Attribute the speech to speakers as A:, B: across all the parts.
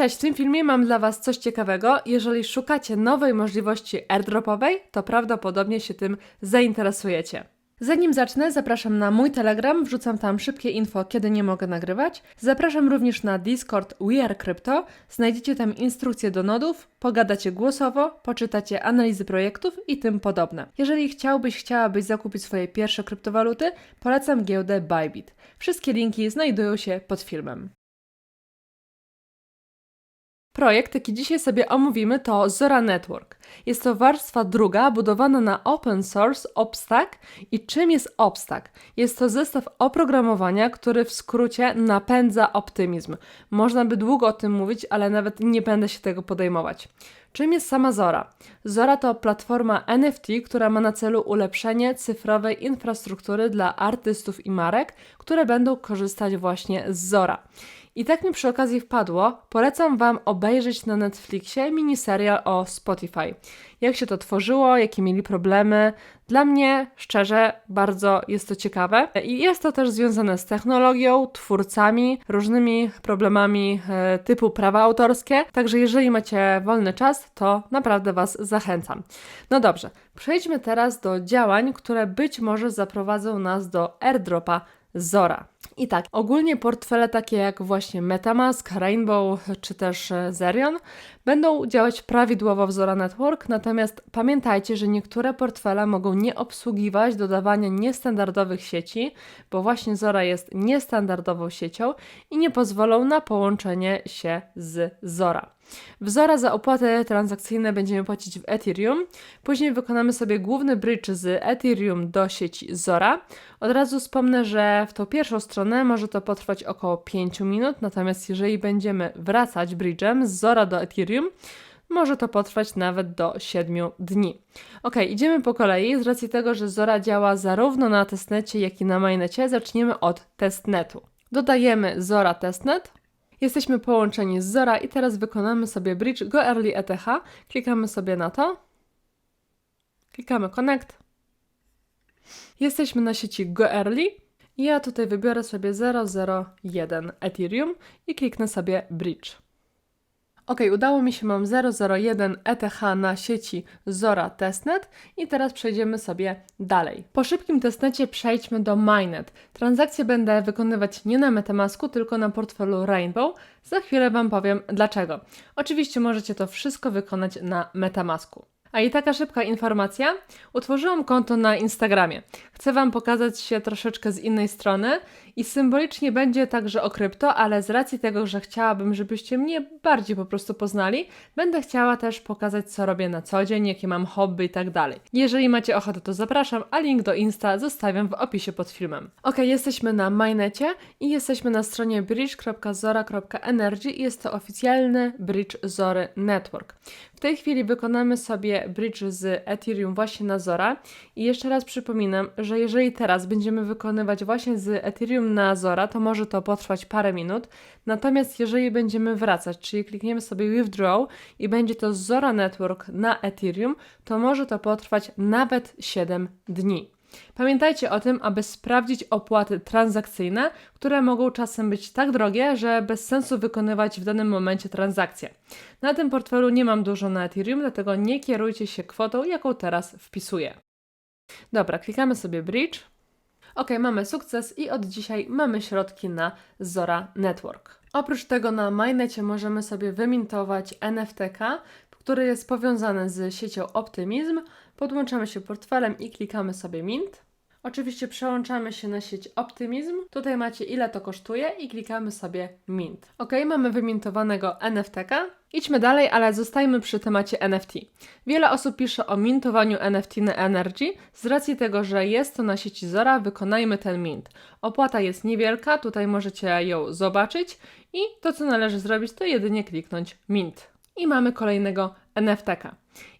A: Cześć, w tym filmie mam dla Was coś ciekawego. Jeżeli szukacie nowej możliwości airdropowej, to prawdopodobnie się tym zainteresujecie. Zanim zacznę, zapraszam na mój Telegram, wrzucam tam szybkie info, kiedy nie mogę nagrywać. Zapraszam również na Discord We Are Crypto. Znajdziecie tam instrukcje do nodów, pogadacie głosowo, poczytacie analizy projektów i tym podobne. Jeżeli chciałbyś, chciałabyś zakupić swoje pierwsze kryptowaluty, polecam giełdę Bybit. Wszystkie linki znajdują się pod filmem. Projekt, jaki dzisiaj sobie omówimy, to Zora Network. Jest to warstwa druga budowana na open source Obstack. I czym jest Obstack? Jest to zestaw oprogramowania, który w skrócie napędza optymizm. Można by długo o tym mówić, ale nawet nie będę się tego podejmować. Czym jest sama Zora? Zora to platforma NFT, która ma na celu ulepszenie cyfrowej infrastruktury dla artystów i marek, które będą korzystać właśnie z Zora. I tak mi przy okazji wpadło, polecam Wam obejrzeć na Netflixie miniserial o Spotify. Jak się to tworzyło, jakie mieli problemy. Dla mnie, szczerze, bardzo jest to ciekawe. I jest to też związane z technologią, twórcami, różnymi problemami e, typu prawa autorskie. Także jeżeli macie wolny czas, to naprawdę Was zachęcam. No dobrze, przejdźmy teraz do działań, które być może zaprowadzą nas do airdropa Zora. I tak, ogólnie portfele takie jak właśnie Metamask, Rainbow czy też e, Zerion będą działać prawidłowo w Zora Network, natomiast pamiętajcie, że niektóre portfele mogą nie obsługiwać dodawania niestandardowych sieci, bo właśnie Zora jest niestandardową siecią i nie pozwolą na połączenie się z Zora. W Zora za opłaty transakcyjne będziemy płacić w Ethereum. Później wykonamy sobie główny bridge z Ethereum do sieci Zora. Od razu wspomnę, że w tą pierwszą stronę może to potrwać około 5 minut, natomiast jeżeli będziemy wracać bridge'em z Zora do Ethereum, może to potrwać nawet do 7 dni. Ok, idziemy po kolei. Z racji tego, że Zora działa zarówno na testnecie, jak i na mainnecie, zaczniemy od testnetu. Dodajemy Zora testnet. Jesteśmy połączeni z Zora i teraz wykonamy sobie bridge Go Early ETH. Klikamy sobie na to. Klikamy Connect. Jesteśmy na sieci Go Early. Ja tutaj wybiorę sobie 001 Ethereum i kliknę sobie bridge. Ok, udało mi się, mam 001 ETH na sieci Zora Testnet i teraz przejdziemy sobie dalej. Po szybkim testnecie przejdźmy do Mainnet. Transakcje będę wykonywać nie na Metamasku, tylko na portfelu Rainbow. Za chwilę Wam powiem dlaczego. Oczywiście możecie to wszystko wykonać na Metamasku. A i taka szybka informacja. Utworzyłam konto na Instagramie. Chcę Wam pokazać się troszeczkę z innej strony i symbolicznie będzie także o krypto, ale z racji tego, że chciałabym, żebyście mnie bardziej po prostu poznali, będę chciała też pokazać, co robię na co dzień, jakie mam hobby i tak dalej. Jeżeli macie ochotę, to zapraszam, a link do Insta zostawiam w opisie pod filmem. Ok, jesteśmy na Mainnecie i jesteśmy na stronie bridge.zora.energy i jest to oficjalny bridge Zory Network. W tej chwili wykonamy sobie bridge z Ethereum właśnie na Zora i jeszcze raz przypominam, że jeżeli teraz będziemy wykonywać właśnie z Ethereum na Zora, to może to potrwać parę minut, natomiast jeżeli będziemy wracać, czyli klikniemy sobie withdraw i będzie to Zora Network na Ethereum, to może to potrwać nawet 7 dni. Pamiętajcie o tym, aby sprawdzić opłaty transakcyjne, które mogą czasem być tak drogie, że bez sensu wykonywać w danym momencie transakcje. Na tym portfelu nie mam dużo na Ethereum, dlatego nie kierujcie się kwotą, jaką teraz wpisuję. Dobra, klikamy sobie Bridge. Ok, mamy sukces i od dzisiaj mamy środki na Zora Network. Oprócz tego na Mainnecie możemy sobie wymintować NFTK, który jest powiązany z siecią Optymizm. Podłączamy się portfelem i klikamy sobie Mint. Oczywiście przełączamy się na sieć Optymizm. Tutaj macie ile to kosztuje i klikamy sobie Mint. Ok, mamy wymintowanego NFTka. Idźmy dalej, ale zostajmy przy temacie NFT. Wiele osób pisze o mintowaniu NFT na Energy. Z racji tego, że jest to na sieci Zora, wykonajmy ten mint. Opłata jest niewielka, tutaj możecie ją zobaczyć i to co należy zrobić to jedynie kliknąć mint. I mamy kolejnego NFTK.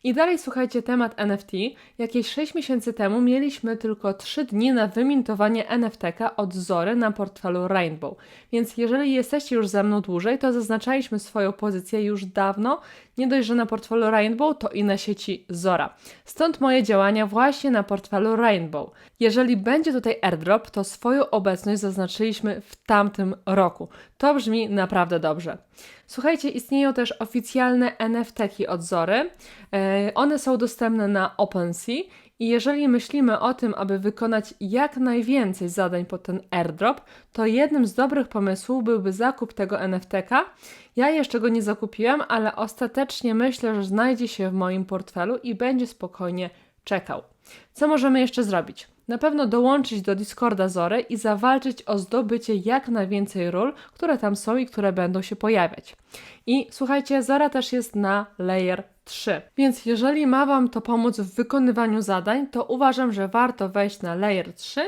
A: I dalej słuchajcie temat NFT. Jakieś 6 miesięcy temu mieliśmy tylko 3 dni na wymintowanie NFTK od Zory na portfelu Rainbow. Więc jeżeli jesteście już ze mną dłużej, to zaznaczaliśmy swoją pozycję już dawno, nie dość, że na portfelu Rainbow, to i na sieci Zora. Stąd moje działania właśnie na portfelu Rainbow. Jeżeli będzie tutaj airdrop, to swoją obecność zaznaczyliśmy w tamtym roku. To brzmi naprawdę dobrze. Słuchajcie, istnieją też oficjalne NFT-ki od Zory. E, One są dostępne na OpenSea i jeżeli myślimy o tym, aby wykonać jak najwięcej zadań pod ten airdrop, to jednym z dobrych pomysłów byłby zakup tego NFT-ka. Ja jeszcze go nie zakupiłam, ale ostatecznie myślę, że znajdzie się w moim portfelu i będzie spokojnie czekał. Co możemy jeszcze zrobić? Na pewno dołączyć do Discorda Zory i zawalczyć o zdobycie jak najwięcej ról, które tam są i które będą się pojawiać. I słuchajcie, Zora też jest na layer 3. Więc jeżeli ma Wam to pomóc w wykonywaniu zadań, to uważam, że warto wejść na layer 3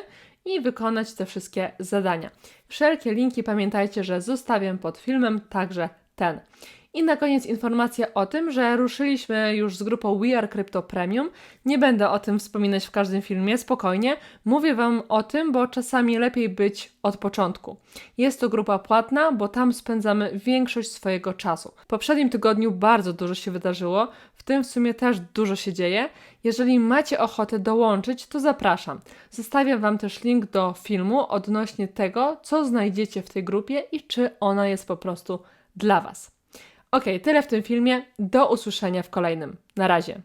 A: i wykonać te wszystkie zadania. Wszelkie linki pamiętajcie, że zostawiam pod filmem, także ten. I na koniec informacja o tym, że ruszyliśmy już z grupą We Are Crypto Premium. Nie będę o tym wspominać w każdym filmie, spokojnie. Mówię Wam o tym, bo czasami lepiej być od początku. Jest to grupa płatna, bo tam spędzamy większość swojego czasu. W poprzednim tygodniu bardzo dużo się wydarzyło, w tym w sumie też dużo się dzieje. Jeżeli macie ochotę dołączyć, to zapraszam. Zostawiam Wam też link do filmu odnośnie tego, co znajdziecie w tej grupie i czy ona jest po prostu dla Was. Ok, tyle w tym filmie. Do usłyszenia w kolejnym. Na razie.